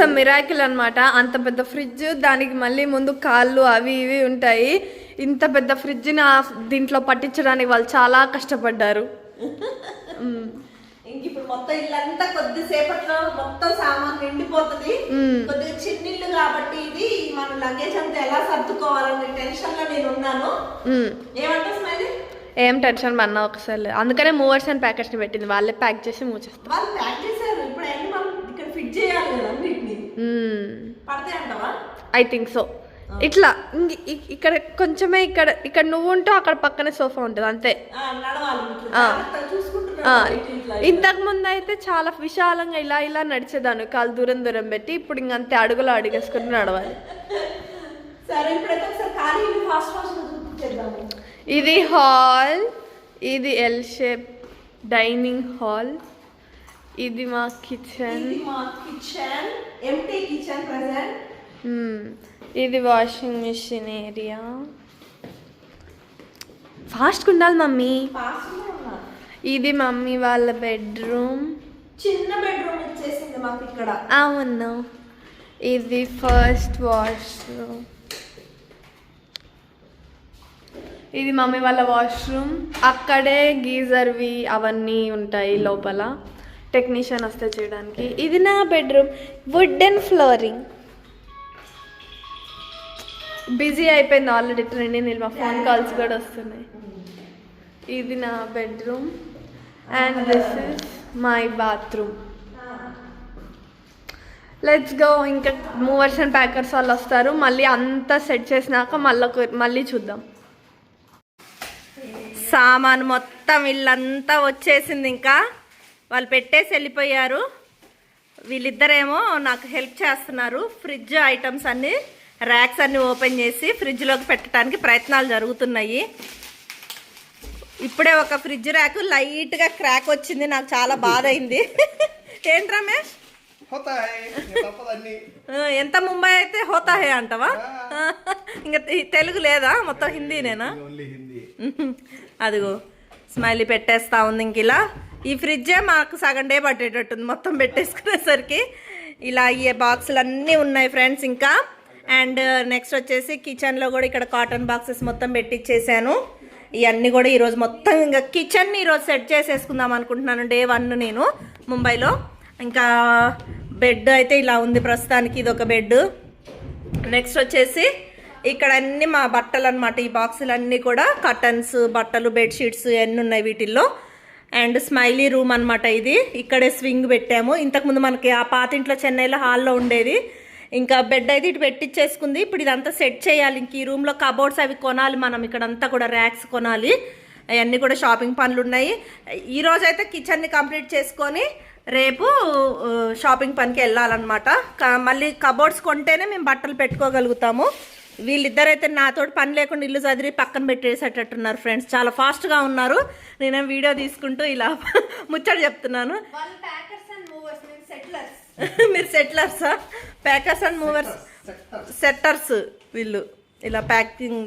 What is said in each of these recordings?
It's miracle అన్నమాట అంత పెద్ద ఫ్రిడ్జ్ దానికి మళ్ళీ ముందు కాళ్ళు అవి ఇవి ఉంటాయి ఇంత పెద్ద ఫ్రిడ్జ్ని దీంట్లో పట్టించడానికి వాళ్ళు చాలా కష్టపడ్డారు మ్మ్. ఇంక ఇప్పుడు మొత్తం ఇల్లంతా కొద్దిసేపట్లో మొత్తం సామాన్ నిండిపోతుంది మ్మ్. కొద్దిగా చిన్నిల్లు కాబట్టి ఇది మన లగేజ్ అంతా ఎలా సర్దుకోవాలనే టెన్షన్లో నేను ఉన్నాను మ్మ్. ఏమంటా స్మైలీ ఏం టెన్షన్ పడినా ఒకసారి. అందుకనే మూవర్స్ అండ్ ప్యాకెట్స్ని పెట్టింది వాళ్ళే ప్యాక్ చేసి మూవ్ చేస్తారు వాళ్ళు ప్యాక్ చేశారు ఇప్పుడు అన్ని మనం ఇక్కడ ఫిట్ చేయాలి కదా అన్నిటిని ఐ థింక్ సో ఇట్లా ఇక్కడ కొంచెమే ఇక్కడ ఇక్కడ నువ్వు ఉంటావు అక్కడ పక్కనే సోఫా ఉంటుంది అంతే. ఇంతకు ముందు అయితే చాలా విశాలంగా ఇలా ఇలా నడిచేదాన్ని కాలు దూరం దూరం పెట్టి ఇప్పుడు ఇంక అంతే అడుగులు అడిగేసుకుని నడవాలి. ఇది హాల్ ఇది ఎల్ షేప్ డైనింగ్ హాల్ ఇది మా కిచెన్ ఇది మా కిచెన్ ఎంటీ కిచెన్ ప్రెసెంట్ ఇది వాషింగ్ మిషన్ ఏరియా ఫాస్ట్గా ఉండాలి మమ్మీ. ఇది మమ్మీ వాళ్ళ బెడ్రూమ్ చిన్న బెడ్రూమ్ వచ్చేసింది మాకు ఇక్కడ. అవును. ఇది ఫస్ట్ వాష్రూమ్ ఇది మమ్మీ వాళ్ళ వాష్రూమ్ అక్కడే గీజర్వి అవన్నీ ఉంటాయి లోపల. టెక్నీషియన్ వస్తే చేయడానికి. ఇది నా బెడ్రూమ్. వుడెన్ ఫ్లోరింగ్ బిజీ అయిపోయింది ఆల్రెడీ ట్రెండింగ్ నేను మా ఫోన్ కాల్స్ కూడా వస్తున్నాయి. ఇది నా bedroom. And this is my bathroom let's go ఇంకా మూవర్స్ అండ్ ప్యాకర్స్ వాళ్ళు వస్తారు. మళ్ళీ అంతా సెట్ చేసినాక మళ్ళీ మళ్ళీ చూద్దాం. సామాన్ మొత్తం ఇల్లంతా వచ్చేసింది ఇంకా. వాళ్ళు పెట్టేసి వెళ్ళిపోయారు. వీళ్ళిద్దరేమో నాకు హెల్ప్ చేస్తున్నారు. ఫ్రిడ్జ్ ఐటమ్స్ అన్నీ ర్యాక్స్ అన్నీ ఓపెన్ చేసి ఫ్రిడ్జ్లోకి పెట్టడానికి ప్రయత్నాలు జరుగుతున్నాయి. ఇప్పుడే ఒక ఫ్రిడ్జ్ ర్యాక్ లైట్గా క్రాక్ వచ్చింది. నాకు చాలా బాధ అయింది. ఏంటి రమేష్ ఎంత ముంబై అయితే హోతాహే అంటవా? ఇంకా తెలుగు లేదా? మొత్తం హిందీనేనా? అదిగో స్మైలీ పెట్టేస్తా ఉంది ఇంక ఇలా. ఈ ఫ్రిడ్జే మాకు సగం డే పట్టేటట్టుంది. మొత్తం పెట్టేసుకునేసరికి ఇలా ఈ బాక్సులు అన్నీ ఉన్నాయి ఫ్రెండ్స్ ఇంకా. అండ్ uh, నెక్స్ట్ వచ్చేసి కిచెన్లో కూడా ఇక్కడ కాటన్ బాక్సెస్ మొత్తం పెట్టించేసాను ఇవన్నీ కూడా ఈరోజు మొత్తం ఇంకా కిచెన్ని ఈరోజు సెట్ చేసేసుకుందాం అనుకుంటున్నాను. డే వన్ నేను ముంబైలో. ఇంకా బెడ్ అయితే ఇలా ఉంది ప్రస్తుతానికి ఇది ఒక బెడ్ నెక్స్ట్ వచ్చేసి ఇక్కడ అన్ని మా బట్టలు అనమాట ఈ బాక్సులన్నీ కూడా కర్టన్స్ బట్టలు బెడ్షీట్స్ అన్నీ ఉన్నాయి వీటిల్లో. అండ్ స్మైలీ రూమ్ అనమాట ఇది. ఇక్కడే స్వింగ్ పెట్టాము. ఇంతకుముందు మనకి ఆ పాతింట్లో చెన్నైలో హాల్లో ఉండేది. ఇంకా బెడ్ అయితే ఇటు పెట్టించేసుకుంది ఇప్పుడు ఇదంతా సెట్ చేయాలి. ఇంక ఈ రూమ్లో కబోర్డ్స్ అవి కొనాలి మనం. ఇక్కడంతా కూడా ర్యాక్స్ కొనాలి. అవన్నీ కూడా షాపింగ్ పనులు ఉన్నాయి. ఈ అయితే కిచెన్ని కంప్లీట్ చేసుకొని రేపు షాపింగ్ పనికి వెళ్ళాలన్నమాట. మళ్ళీ కబోర్డ్స్ కొంటేనే మేము బట్టలు పెట్టుకోగలుగుతాము. వీళ్ళిద్దరైతే నాతోటి పని లేకుండా ఇల్లు చదివి పక్కన పెట్టేసేటట్టున్నారు ఫ్రెండ్స్ చాలా ఫాస్ట్గా ఉన్నారు. నేనేం వీడియో తీసుకుంటూ ఇలా ముచ్చట చెప్తున్నాను. మీరు సెటిలర్సా ప్యాకర్స్ అండ్ మూవర్స్ సెట్టర్స్ వీళ్ళు. ఇలా ప్యాకింగ్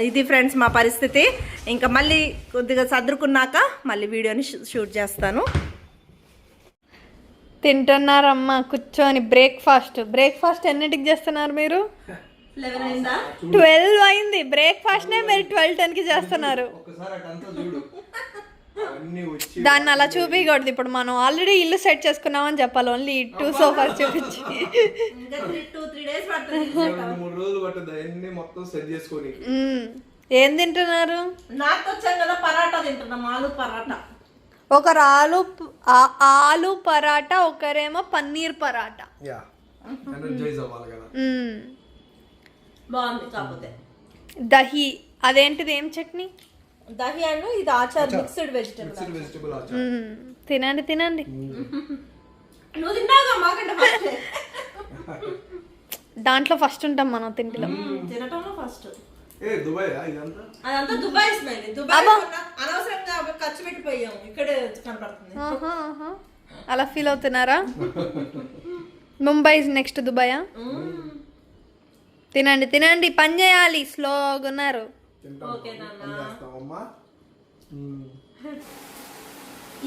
ఇది ఫ్రెండ్స్ మా పరిస్థితి. ఇంకా మళ్ళీ కొద్దిగా సర్దుకున్నాక మళ్ళీ వీడియోని షూ- షూట్ చేస్తాను. తింటున్నారమ్మా కూర్చొని బ్రేక్ఫాస్ట్ బ్రేక్ఫాస్ట్ ఎన్నింటికి చేస్తున్నారు మీరు? అయిందా? ట్వెల్వ్ అయింది. బ్రేక్ఫాస్ట్నే మీరు ట్వెల్వ్ టెన్కి చేస్తున్నారు. ఒక్కసారి అటంతా చూడు. అన్ని వచ్చి దాన్ని అలా చూపించకూడదు ఇప్పుడు మనం ఆల్రెడీ ఇల్లు సెట్ చేసుకున్నామని చెప్పాలి. ఓన్లీ టూ సోఫాస్ చూపించి. ఏం తింటున్నారు? ఒకరు ఆలు ఆలు పరాటా ఒకరేమో పన్నీర్ పరాటా. యా. ఎనర్జైజ్ అవ్వాలి కదా. మ్మ్. బాగుంది కాకపోతే. దహి అదేంటిది ఏం చట్నీ? దహి అను ఇది ఆచార్ మిక్స్డ్ వెజిటేబుల్ మిక్స్డ్ వెజిటబుల్ ఆచార్. తినండి తినండి. నువ్వు తిన్నాగా మాకంటే ఫస్ట్ దాంట్లో ఫస్ట్ ఉంటాం మనం తింటిలో తినటంలో ఫస్ట్ ఏ దుబాయ్ ఇదంతా? అదంతా దుబాయ్ స్మైల్ దుబాయ్ కొన్నా అనవసరంగా ఖర్చు పెట్టిపోయాం ఇక్కడే కనపడుతుంది. ఆహా, ఆహా. అలా ఫీల్ అవుతున్నారా? ముంబై నెక్స్ట్ దుబాయా? తినండి తినండి పని చేయాలి. స్లోగా ఉన్నారు.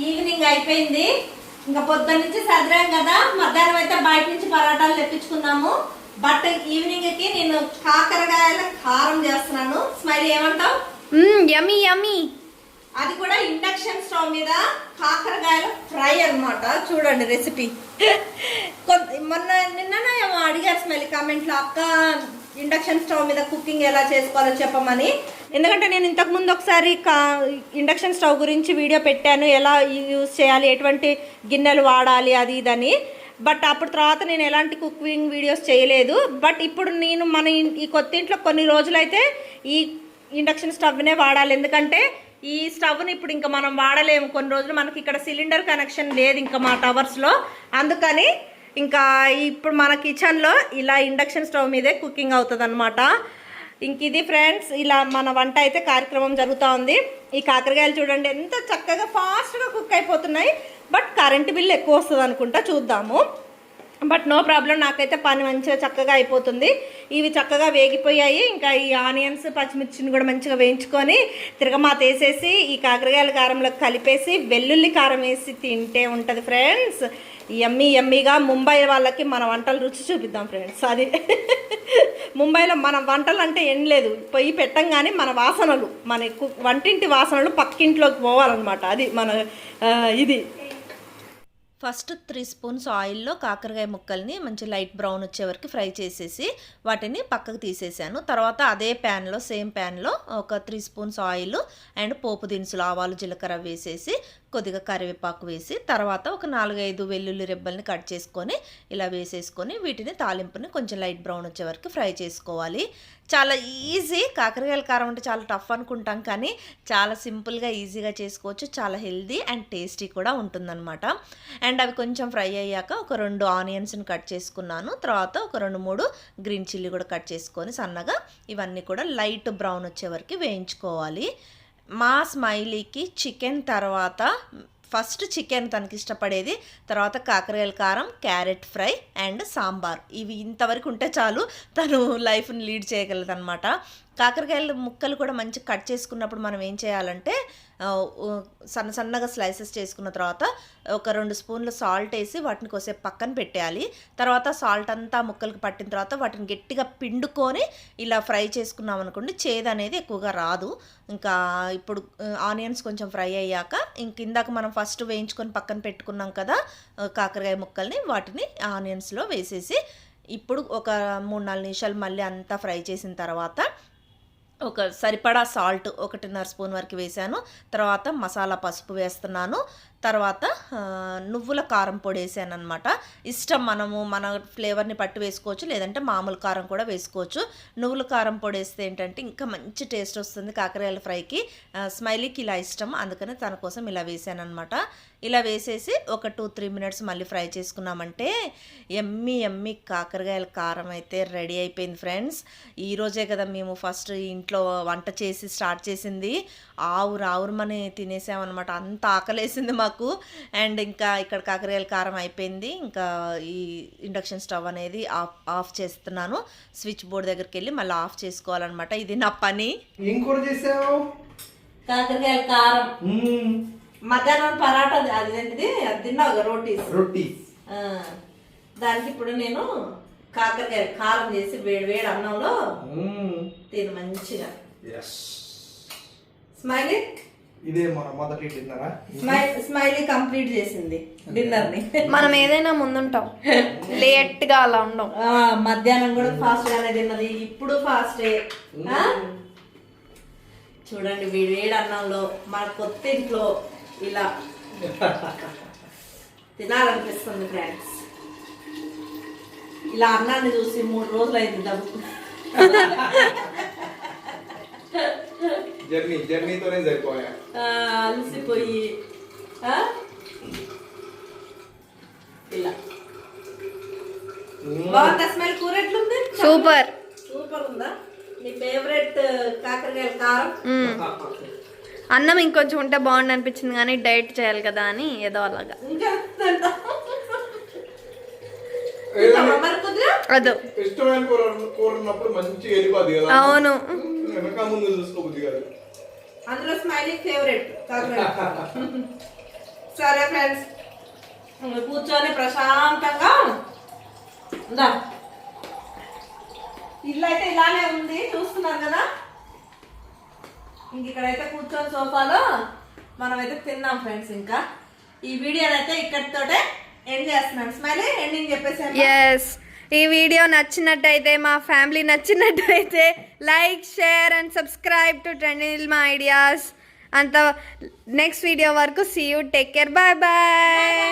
ఈవినింగ్ అయిపోయింది. ఇంకా పొద్దున్న నుంచి సదిరాం కదా. మధ్యాహ్నం అయితే బయట నుంచి పరాటాలు తెప్పించుకున్నాము బట్ ఈవినింగ్కి నేను కాకరకాయల కారం చేస్తున్నాను. స్మైల్ ఏమంటావు? యమీ యమీ అది కూడా ఇండక్షన్ స్టవ్ మీద కాకరకాయల ఫ్రై అన్నమాట. చూడండి రెసిపీ మొన్న నిన్న ఏమో అడిగారు స్మెల్ కామెంట్లో అక్క ఇండక్షన్ స్టవ్ మీద కుకింగ్ ఎలా చేసుకోవాలో చెప్పమని. ఎందుకంటే నేను ఇంతకు ముందు ఒకసారి ఇండక్షన్ స్టవ్ గురించి వీడియో పెట్టాను. ఎలా యూజ్ చేయాలి ఎటువంటి గిన్నెలు వాడాలి అది ఇదని. బట్ అప్పుడు తర్వాత నేను ఎలాంటి కుకింగ్ వీడియోస్ చేయలేదు. బట్ ఇప్పుడు నేను మన ఈ కొత్త ఇంట్లో కొన్ని రోజులైతే ఈ ఇండక్షన్ స్టవ్నే వాడాలి. ఎందుకంటే ఈ స్టవ్ని ఇప్పుడు ఇంకా మనం వాడలేము. కొన్ని రోజులు మనకి ఇక్కడ సిలిండర్ కనెక్షన్ లేదు ఇంకా మా టవర్స్లో. అందుకని ఇంకా ఇప్పుడు మన కిచెన్లో ఇలా ఇండక్షన్ స్టవ్ మీదే కుకింగ్ అవుతుంది అనమాట ఇంక ఇది ఫ్రెండ్స్ ఇలా మన వంట అయితే కార్యక్రమం జరుగుతూ ఉంది. ఈ కాకరకాయలు చూడండి ఎంత చక్కగా ఫాస్ట్గా కుక్ అయిపోతున్నాయి. బట్ కరెంటు బిల్ ఎక్కువ వస్తుంది అనుకుంటా చూద్దాము. బట్ నో ప్రాబ్లం నాకైతే పని మంచిగా చక్కగా అయిపోతుంది. ఇవి చక్కగా వేగిపోయాయి. ఇంకా ఈ ఆనియన్స్ పచ్చిమిర్చిని కూడా మంచిగా వేయించుకొని తిరగమాత వేసేసి ఈ కాకరకాయల కారంలో కలిపేసి వెల్లుల్లి కారం వేసి తింటే ఉంటుంది ఫ్రెండ్స్ ఎమ్మీ ఎమ్మీగా ముంబై వాళ్ళకి మన వంటలు రుచి చూపిద్దాం ఫ్రెండ్స్. అది ముంబైలో మన వంటలు అంటే ఏం లేదు. పొయ్యి పెట్టంగానే మన వాసనలు మన వంటింటి వాసనలు పక్కింట్లోకి పోవాలన్నమాట. అది మన ఇది. ఫస్ట్ త్రీ స్పూన్స్ ఆయిల్లో కాకరకాయ ముక్కల్ని మంచి లైట్ బ్రౌన్ వచ్చే వరకు ఫ్రై చేసేసి వాటిని పక్కకు తీసేసాను. తర్వాత అదే ప్యాన్లో సేమ్ ప్యాన్లో ఒక త్రీ స్పూన్స్ ఆయిల్ అండ్ పోపు దినుసులు ఆవాలు జీలకర్ర వేసేసి కొద్దిగా కరివేపాకు వేసి తర్వాత ఒక నాలుగైదు వెల్లుల్లి రెబ్బల్ని కట్ చేసుకొని ఇలా వేసేసుకొని వీటిని తాలింపుని కొంచెం లైట్ బ్రౌన్ వచ్చే వరకు ఫ్రై చేసుకోవాలి. చాలా ఈజీ. కాకరకాయల కారం అంటే చాలా టఫ్ అనుకుంటాం కానీ చాలా సింపుల్గా ఈజీగా చేసుకోవచ్చు. చాలా హెల్దీ అండ్ టేస్టీ కూడా ఉంటుందన్నమాట. అండ్ అవి కొంచెం ఫ్రై అయ్యాక ఒక రెండు ఆనియన్స్ని కట్ చేసుకున్నాను. తర్వాత ఒక రెండు మూడు గ్రీన్ చిల్లీ కూడా కట్ చేసుకొని సన్నగా ఇవన్నీ కూడా లైట్ బ్రౌన్ వచ్చే వరకు వేయించుకోవాలి. మా స్మైలీకి చికెన్ తర్వాత ఫస్ట్ చికెన్ తనకి ఇష్టపడేది తర్వాత కాకరకాయల కారం క్యారెట్ ఫ్రై అండ్ సాంబార్. ఇవి ఇంతవరకు ఉంటే చాలు తను లైఫ్ని లీడ్ చేయగలదనమాట కాకరకాయల ముక్కలు కూడా మంచి కట్ చేసుకున్నప్పుడు మనం ఏం చేయాలంటే సన్న సన్నగా స్లైసెస్ చేసుకున్న తర్వాత ఒక రెండు స్పూన్లు సాల్ట్ వేసి వాటిని కోసేపు పక్కన పెట్టేయాలి. తర్వాత సాల్ట్ అంతా ముక్కలకు పట్టిన తర్వాత వాటిని గట్టిగా పిండుకొని ఇలా ఫ్రై చేసుకున్నాం అనుకోండి చేదు అనేది ఎక్కువగా రాదు. ఇంకా ఇప్పుడు ఆనియన్స్ కొంచెం ఫ్రై అయ్యాక ఇంక ఇందాక మనం ఫస్ట్ వేయించుకొని పక్కన పెట్టుకున్నాం కదా కాకరకాయ ముక్కల్ని వాటిని ఆనియన్స్లో వేసేసి ఇప్పుడు ఒక మూడు నాలుగు నిమిషాలు మళ్ళీ అంతా ఫ్రై చేసిన తర్వాత ఒక సరిపడా సాల్ట్ ఒకటిన్నర స్పూన్ వరకు వేసాను తర్వాత మసాలా పసుపు వేస్తున్నాను. తర్వాత నువ్వుల కారం పొడి వేసాను అనమాట ఇష్టం మనము మన ఫ్లేవర్ని పట్టి వేసుకోవచ్చు లేదంటే మామూలు కారం కూడా వేసుకోవచ్చు. నువ్వుల కారం పొడి వేస్తే ఏంటంటే ఇంకా మంచి టేస్ట్ వస్తుంది కాకరకాయల ఫ్రైకి. స్మైలీకి ఇలా ఇష్టం అందుకని తన కోసం ఇలా వేసాను అనమాట ఇలా వేసేసి ఒక టూ త్రీ మినిట్స్ మళ్ళీ ఫ్రై చేసుకున్నామంటే ఎమ్మి ఎమ్మి కాకరకాయల కారం అయితే రెడీ అయిపోయింది ఫ్రెండ్స్. ఈరోజే కదా మేము ఫస్ట్ ఇంట్లో వంట చేసి స్టార్ట్ చేసింది. ఆవురు ఆవురు మని తినేసామన్నమాట. అంత ఆకలేసింది మాకు. అండ్ ఇంకా ఇక్కడ కాకరకాయల కారం అయిపోయింది. ఇంకా ఈ ఇండక్షన్ స్టవ్ అనేది ఆఫ్ ఆఫ్ చేస్తున్నాను. స్విచ్ బోర్డ్ దగ్గరికి వెళ్ళి మళ్ళీ ఆఫ్ చేసుకోవాలన్నమాట. ఇది నా పని. ఏం కూర చేసావు? కాకరకాయల కారం. మధ్యాహ్నం పరాటా అది ఏంటిది అది తిన్నావు రోటీస్. రొట్టి ఆ, దానికి ఇప్పుడు నేను కాకరకాయ కారం చేసి వేడి వేడి అన్నంలో తిను మంచిగా. Yes Smiley? ఇదే మన మొదటి డిన్నరా? స్మైల్ స్మైలీ కంప్లీట్ చేసింది డిన్నర్ని మనం ఏదైనా ముందుంటాం. లేట్గా అలా ఉండం. ఆ, మధ్యాహ్నం కూడా ఫాస్ట్ గానే తిన్నది. ఇప్పుడు ఫాస్టే? చూడండి వేడి వేడి అన్నంలో మన కొత్త ఇంట్లో ఇలా తినాలనిపిస్తుంది ఫ్రెండ్స్ ఇలా అన్నాన్ని చూసి మూడు రోజులు అయింది డబ్బు. జర్నీ జర్నీతోనే సరిపోయా ఆ, అలసిపోయి? ఇలా బాగుందా స్మెల్ కూర ఎట్లుంది సూపర్ సూపర్ ఉందా నీ ఫేవరెట్ కాకరకాయల కారం అన్నం ఇంకొంచెం ఉంటే బాగుండు అనిపించింది కానీ డైట్ చేయాలి కదా అని ఏదో అలాగా. అదో. అవును. వెనక ముందు చూసుకోబుద్ది కదా. అందులో స్మైలీ ఫేవరెట్. సరే ఫ్రెండ్స్ కూర్చొని ప్రశాంతంగా ఉందా? ఇల్లు అయితే ఇలానే ఉంది చూస్తున్నారు కదా? ఇంక ఇక్కడైతే కూర్చొని సోఫాలో మనమైతే తిన్నాం ఫ్రెండ్స్ ఇంకా. ఈ వీడియోని అయితే ఇక్కడితోటే ఎండ్ చేస్తున్నాను స్మైలీ ఎండింగ్ చెప్పేసి ఎస్ ఈ వీడియో నచ్చినట్టయితే మా ఫ్యామిలీ నచ్చినట్టయితే like share and subscribe to trending మా ఐడియాస్. అంత నెక్స్ట్ వీడియో వరకు see you take care bye bye.